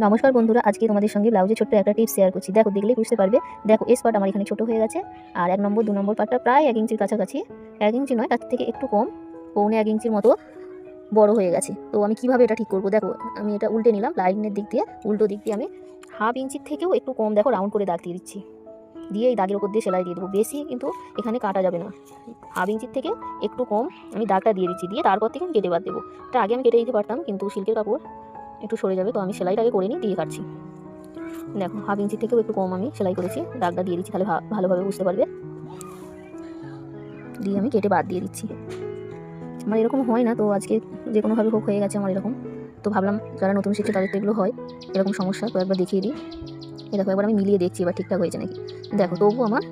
নমস্কার বন্ধুরা, আজকে তোমাদের সঙ্গে ব্লাউজের ছোট্ট একটা টিপস শেয়ার করছি। দেখো, দেখলেই বুঝতে পারবে। দেখো, এস পার্ট আমার এখানে ছোট হয়ে গেছে, আর এক নম্বর, দু নম্বর পার্টটা প্রায় এক ইঞ্চির কাছাকাছি। এক ইঞ্চি নয়, তার থেকে একটু কম, পৌনে এক ইঞ্চির মতো বড় হয়ে গেছে। তো আমি কীভাবে এটা ঠিক করব? দেখো, আমি এটা উল্টে নিলাম, লাইনের দিক দিয়ে, উল্টো দিক দিয়ে আমি হাফ ইঞ্চির থেকেও একটু কম, দেখো রাউন্ড করে দাগ দিয়ে দিচ্ছি। দিয়ে এই দাগের উপর দিয়ে সেলাই দিয়ে দেবো। বেশি কিন্তু এখানে কাটা যাবে না। হাফ ইঞ্চির থেকে একটু কম আমি দাগটা দিয়ে দিচ্ছি, দিয়ে তারপর থেকে আমি কেটে বাদ দেবো। এটা আগে আমি কেটে দিতে পারতাম, কিন্তু সিল্কের কাপড় একটু সরে যাবে, তো আমি সেলাইটাকে করে নিই, দিয়ে কাটছি। দেখো, হাফ ইঞ্চি থেকেও একটু কম আমি সেলাই করেছি, দাগটা দিয়ে দিচ্ছি, তাহলে ভালোভাবে বুঝতে পারবে। দিয়ে আমি কেটে বাদ দিয়ে দিচ্ছি। আমার এরকম হয় না, তো আজকে যে কোনোভাবে হোক হয়ে গেছে আমার এরকম। তো ভাবলাম, যারা নতুন শিখছে তাদের এগুলো হয়, এরকম সমস্যা, তো একবার দেখিয়ে দিই। এই দেখো, একবার আমি মিলিয়ে দেখছি, এবার ঠিকঠাক হয়েছে নাকি? দেখো, তবু আমার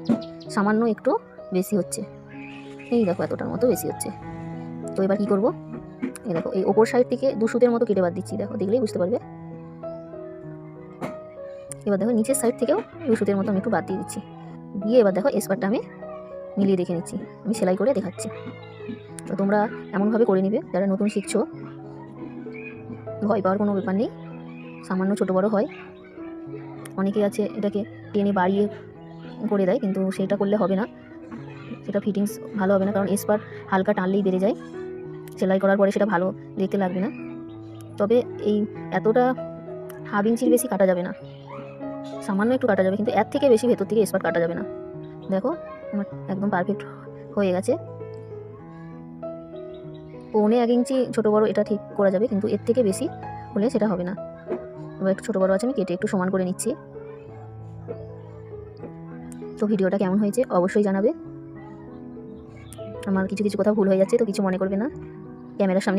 সামান্য একটু বেশি হচ্ছে। এই দেখো, এতটার মতো বেশি হচ্ছে। তো এবার কী করব? এই দেখো, এই ওপর সাইড থেকে দু সুতের মতো কেটে বাদ দিচ্ছি, দেখো, দেখলেই বুঝতে পারবে। এবার দেখো, নিচের সাইড থেকেও দু সুতের মতো আমি একটু বাদ দিয়ে দিচ্ছি। দিয়ে এবার দেখো এসপারটা আমি মিলিয়ে দেখে নিচ্ছি, আমি সেলাই করে দেখাচ্ছি। তো তোমরা এমনভাবে করে নিবে, যারা নতুন শিখছো, ভয় পাওয়ার কোনো ব্যাপার নেই, সামান্য ছোটো বড় হয়। অনেকে আছে, এটাকে টেনে বাড়িয়ে করে দেয়, কিন্তু সেটা করলে হবে না। সেটা ফিটিংস ভালো হবে না, কারণ এসপার হালকা টানলেই বেড়ে যায়। সেলাই করার পরে সেটা ভালো দেখতে লাগবে না। তবে এই এতটা হাফ ইঞ্চির বেশি কাটা যাবে না। সামান্য একটু কাটা যাবে, কিন্তু এর থেকে বেশি ভেতর থেকে স্পার্ট কাটা যাবে না। দেখো, আমার একদম পারফেক্ট হয়ে গেছে। পৌনে এক ইঞ্চি ছোটো বড়ো এটা ঠিক করা যাবে, কিন্তু এর থেকে বেশি হলে সেটা হবে না। এবার একটু ছোটো বড়ো আছে, আমি কেটে একটু সমান করে নিচ্ছি। তো ভিডিওটা কেমন হয়েছে অবশ্যই জানাবে। আমার কিছু কিছু কথা ভুল হয়ে যাচ্ছে, তো কিছু মনে করবে না। ক্যামেরার সামনে